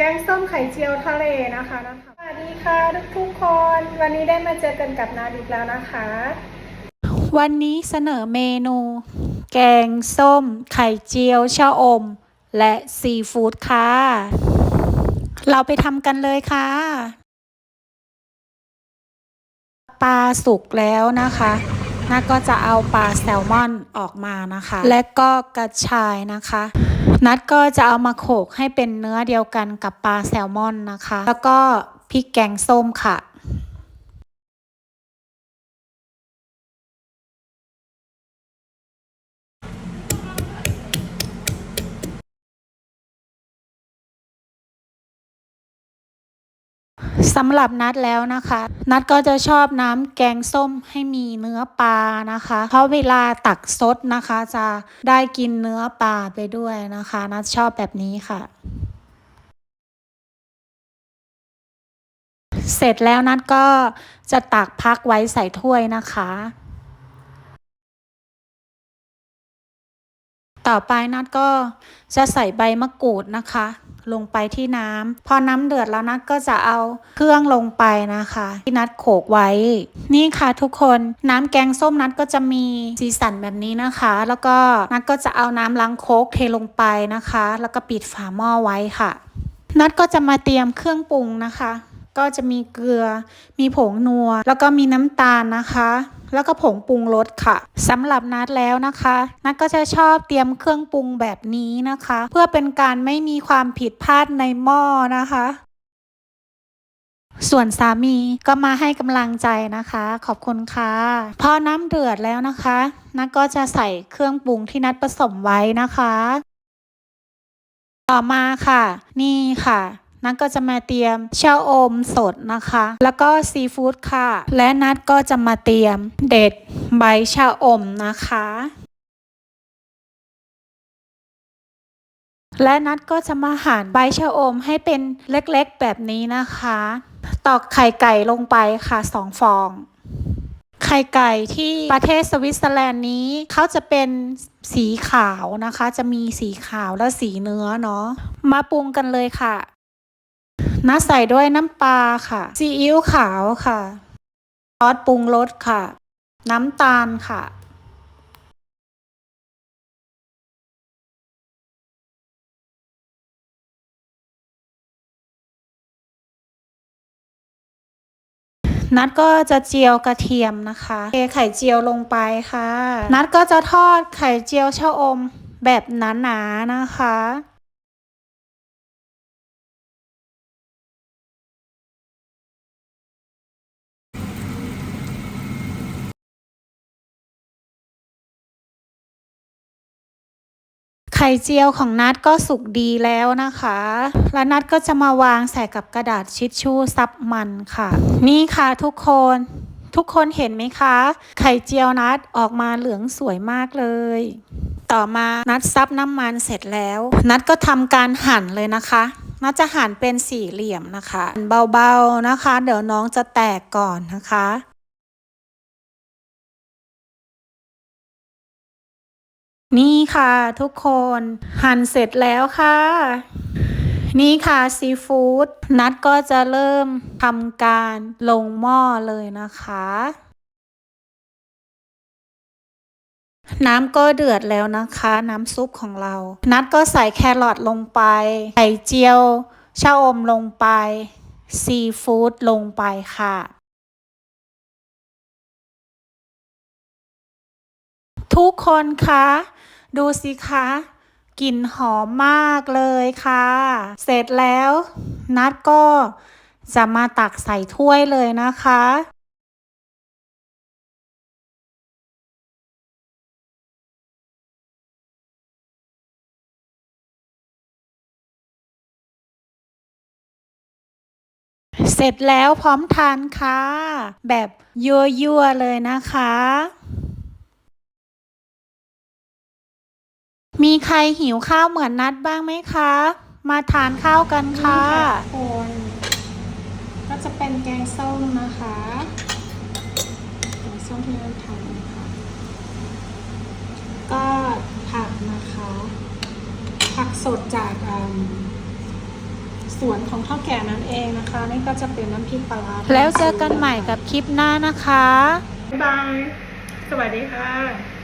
แกงส้มไข่เจียวทะเลนะคะนะคะสวัสดีค่ะทุกทุกคนวันนี้ได้มาเจอกันกับนาดิกแล้วนะคะ วันนี้เสนอเมนู แกงส้ม ไข่เจียวชะอม และซีฟู้ดค่ะ เราไปทำกันเลยค่ะ ปลาสุกแล้วนะคะนัดก็จะเอาปลาแซลมอนออกมานะคะ และก็กระชายนะคะ นัดก็จะเอามาโขลกให้เป็นเนื้อเดียวกันกับปลาแซลมอนนะคะ แล้วก็พริกแกงส้มค่ะ สำหรับนัดแล้วนะคะ นัดก็จะชอบน้ำแกงส้มให้มีเนื้อปลานะคะ เพราะเวลาตักซดนะคะ จะได้กินเนื้อปลาไปด้วยนะคะ นัดชอบแบบนี้ค่ะ เสร็จแล้วนัดก็จะตักพักไว้ใส่ถ้วยนะคะ ต่อไปนัดก็จะใส่ใบมะกรูดนะคะ ลงไปที่น้ำพอน้ำเดือดแล้วนัดก็จะเอาเครื่องลงไปนะคะ ที่นัดโขลกไว้ นี่ค่ะทุกคนน้ำแกงส้มนัดก็จะมีสีสันแบบนี้นะคะ แล้วก็นัดก็จะเอาน้ำล้างโคกเทลงไปนะคะ แล้วก็ปิดฝาหม้อไว้ค่ะ นัดก็จะมาเตรียมเครื่องปรุงนะคะ ก็จะมีเกลือ มีผงนัว แล้วก็มีน้ำตาลนะคะ แล้วก็ผงปรุงรสค่ะสำหรับนัดแล้วนะคะ นัดก็จะชอบเตรียมเครื่องปรุงแบบนี้นะคะ เพื่อเป็นการไม่มีความผิดพลาดในหม้อนะคะ ส่วนสามีก็มาให้กำลังใจนะคะ ขอบคุณค่ะ พอน้ำเดือดแล้วนะคะ นัดก็จะใส่เครื่องปรุงที่นัดผสมไว้นะคะ ต่อมาค่ะ นี่ค่ะ นัดก็จะมาเตรียมชะอมสดนะคะ แล้วก็ซีฟู้ดค่ะ และนัดก็จะมาเตรียมเด็ดใบชะอมนะคะ และนัดก็จะมาหั่นใบชะอมให้เป็นเล็กๆแบบนี้นะคะ ตอกไข่ไก่ลงไปค่ะสองฟองไข่ไก่ที่ประเทศสวิตเซอร์แลนด์นี้ เขาจะเป็นสีขาวนะคะ จะมีสีขาวและสีเนื้อเนาะมาปรุงกันเลยค่ะ น้าใส่ด้วยน้ำปลาค่ะ ซีอิ๊วขาวค่ะซอสปรุงรสค่ะ น้ำตาลค่ะ นัดก็จะเจียวกระเทียมนะคะเทไข่เจียวลงไปค่ะ นัดก็จะทอดไข่เจียวชะอมแบบหนาๆนะคะ ไข่เจียวของนัดก็สุกดีแล้วนะคะ แล้วนัดก็จะมาวางใส่กับกระดาษชิชชู่ซับมันค่ะ นี่ค่ะทุกคน ทุกคนเห็นไหมคะ ไข่เจียวนัดออกมาเหลืองสวยมากเลย ต่อมานัดซับน้ำมันเสร็จแล้ว นัดก็ทำการหั่นเลยนะคะนัดจะหั่นเป็นสี่เหลี่ยมนะคะหั่นเบาๆนะคะ เดี๋ยวน้องจะแตกก่อนนะคะ นี่ค่ะทุกคนหั่นเสร็จแล้วค่ะ นี่ค่ะซีฟู้ดนัดก็จะเริ่มทำการลงหม้อเลยนะคะ น้ำก็เดือดแล้วนะคะ น้ำซุปของเรา นัดก็ใส่แครอทลงไปไข่เจียวชะอมลงไป ซีฟู้ดลงไปค่ะ ทุกคนคะดูสิคะกลิ่นหอมมากเลยค่ะ เสร็จแล้ว นัดก็จะมาตักใส่ถ้วยเลยนะคะ เสร็จแล้วพร้อมทานค่ะ แบบยั่วๆเลยนะคะ มีใครหิวข้าวเหมือนนัดบ้างไหมคะ มาทานข้าวกันค่ะทุกคนก็จะเป็นแกงส้มนะคะแกงส้มที่เราทำนะคะก็ผักนะคะ ผักสดจากอืมสสวนของเท่าแก่นั่นเองนะคะ นี่ก็จะเป็นน้ำพริกปลาร้าแล้วเจอกันใหม่กับคลิปหน้านะคะ บ๊ายบาย สวัสดีค่ะ